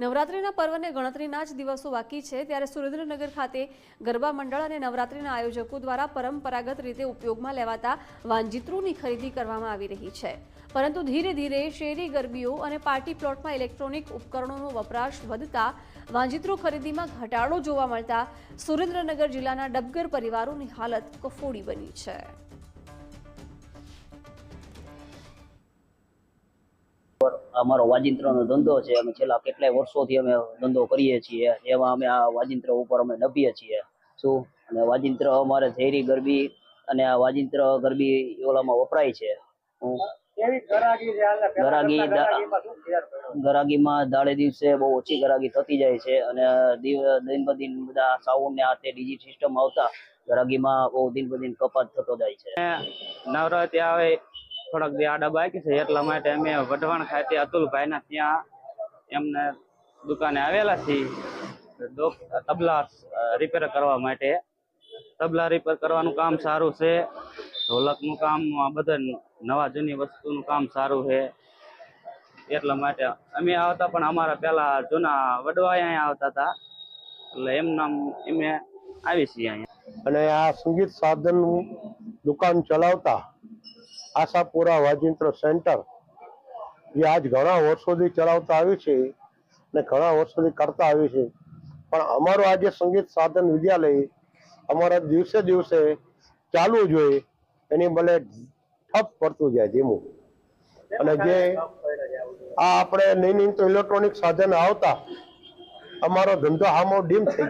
નવરાત્રિના પર્વને ગણતરીના જ દિવસો બાકી છે ત્યારે સુરેન્દ્રનગર ખાતે ગરબા મંડળ અને નવરાત્રિના આયોજકો દ્વારા પરંપરાગત રીતે ઉપયોગમાં લેવાતા વાંજિત્રોની ખરીદી કરવામાં આવી રહી છે. પરંતુ ધીરે ધીરે શેરી ગરબીઓ અને પાર્ટી પ્લોટમાં ઇલેક્ટ્રોનિક ઉપકરણોનો વપરાશ વધતા વાંજિત્રો ખરીદીમાં ઘટાડો જોવા મળતા સુરેન્દ્રનગર જિલ્લાના ડબગર પરિવારોની હાલત કફોડી બની છે. અમારો વાજિંત્રનો ધંધો છે. અમે છેલ્લા કેટલાય વર્ષોથી અમે ધંધો કરીએ છીએ. એમાં અમે આ વાજિંત્ર ઉપર અમે નભીએ છીએ. શું? અને વાજિંત્ર અમારે ઝેરી ગરબી અને આ વાજિંત્ર ગરબી ઓલામાં વપરાય છે. ગરાગી ગરાગીમાં દાડે દિવસે બહુ ઓછી ગરાગી થતી જાય છે અને દિન બ દિન બધા સાઉન્ડ ને હાથે ડીજી સિસ્ટમ આવતા ગરાગીમાં બહુ દિન બ દિન કપાત થતો જાય છે. નવરાત્રી આવે થોડાક દી આડા બાકી છે, એટલા માટે અમે વઢવાણ ખાતે અતુલભાઈના ત્યાં એમને દુકાને આવેલા છીએ. તબલા રિપેર કરવા માટે. તબલા રિપેર કરવાનું કામ સારું છે. ઢોલકનું કામ, આ બધા નવા જૂની વસ્તુનું કામ સારું છે. એટલા માટે અમે આવતા, પણ અમારા પેલા જૂના વડવા અહીંયા આવતા હતા. એટલે એમના અમે આવી છીએ અહીંયા. અને આ સંગીત સાધન દુકાન ચલાવતા આશાપુરા વાજિંત્ર સેન્ટર. જે આજ ઘણા વર્ષોથી ચલાવતા આવ્યું છે ને ઘણા વર્ષોથી કરતા આવ્યું છે. પણ અમારું આજે સંગીત સાધન વિદ્યાલય અમારા દિવસે દિવસે ચાલવું જોઈએ એની ભલે ઠપ પડતું જાય ધીમું. અને જે આ આપણે નહીં ઇલેક્ટ્રોનિક સાધન આવતા, અમારો ધંધો હામો ડીમ થઈ